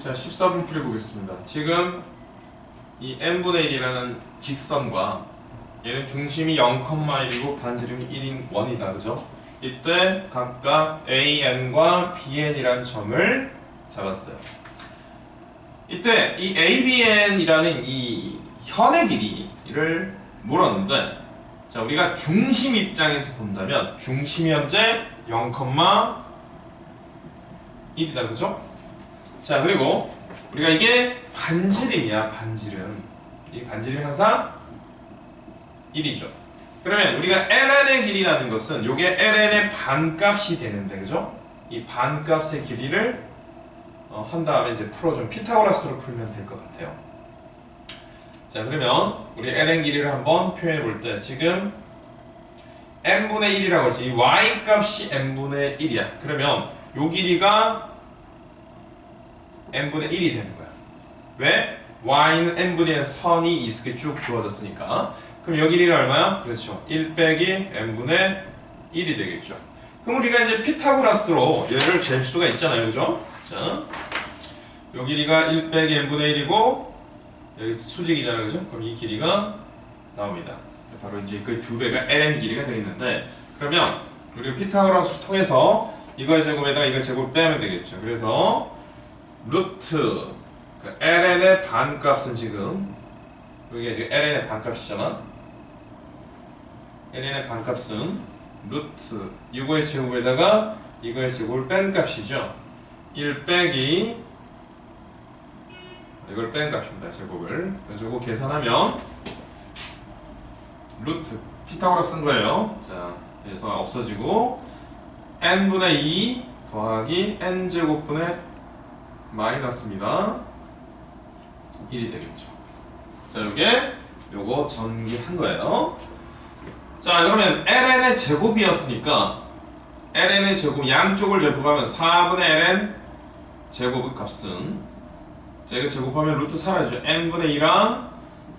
자, 14번 풀어보겠습니다. 지금 이 n분의 1이라는 직선과 얘는 중심이 0,1이고 반지름이 1인 원이다. 그죠? 이때 각각 AN과 BN이라는 점을 잡았어요. 이때 이 ABN이라는 이 현의 길이를 물었는데 자, 우리가 중심 입장에서 본다면 중심이 현재 0,1이다. 그죠? 자 그리고 우리가 이게 반지름이야 반지름. 이 반지름이 항상 1이죠. 그러면 우리가 ln의 길이라는 것은 요게 ln의 반값이 되는데 그죠? 이 반값의 길이를 어, 한 다음에 이제 풀어준 피타고라스로 풀면 될 것 같아요. 자 그러면 우리 ln 길이를 한번 표현해 볼 때 지금 n분의 1이라고 하지. 이 y 값이 n분의 1이야. 그러면 요 길이가 n분의 1이 되는 거야. 왜? y는 n분의 1 선이 이렇게 쭉 주어졌으니까. 그럼 여기 길이는 얼마야? 그렇죠. 1 빼기 n분의 1이 되겠죠. 그럼 우리가 이제 피타고라스로 얘를 잴 수가 있잖아요. 그죠? 자, 요 길이가 1 빼기 n분의 1이고 여기 수직이잖아요. 그죠? 그럼 이 길이가 나옵니다. 바로 이제 그 두 배가 ln 길이가 되겠는데 그러면 우리가 피타고라스 통해서 이거의 제곱에다가 이거 제곱 빼면 되겠죠. 그래서 루트 그 ln의 반값은 지금 여기가 지금 ln의 반값이잖아. ln의 반값은 루트 이거의 제곱에다가 이거의 제곱을 뺀 값이죠. 1 빼기 이걸 뺀 값입니다. 제곱을. 그래서 이거 계산하면 루트 피타고라 쓴 거예요. 자, 그래서 없어지고 n분의 2 더하기 n 제곱분의 마이너스입니다. 1이 되겠죠. 자, 요게 요거 전기한 거예요. 자, 그러면 ln의 제곱이었으니까 ln의 제곱 양쪽을 제곱하면 4분의 ln 제곱의 값은 자, 이거 제곱하면 루트 살아야죠. n분의 2랑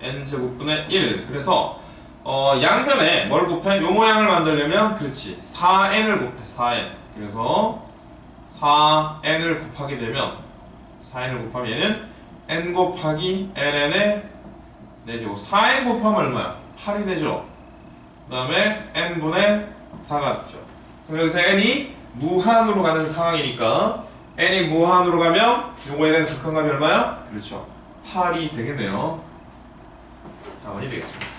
n 제곱분의 1. 그래서 어, 양변에 뭘 곱해? 요 모양을 만들려면 그렇지. 4n을 곱해. 4n. 그래서 4n을 곱하게 되면 4n을 곱하면 얘는 n 곱하기 ln의 4제곱 4n 곱하면 얼마야? 8이 되죠. 그 다음에 n분의 4가 됐죠. 그럼 여기서 n이 무한으로 가는 상황이니까 n이 무한으로 가면 요거에 대한 극한값이 얼마야? 그렇죠. 8이 되겠네요. 4번이 되겠습니다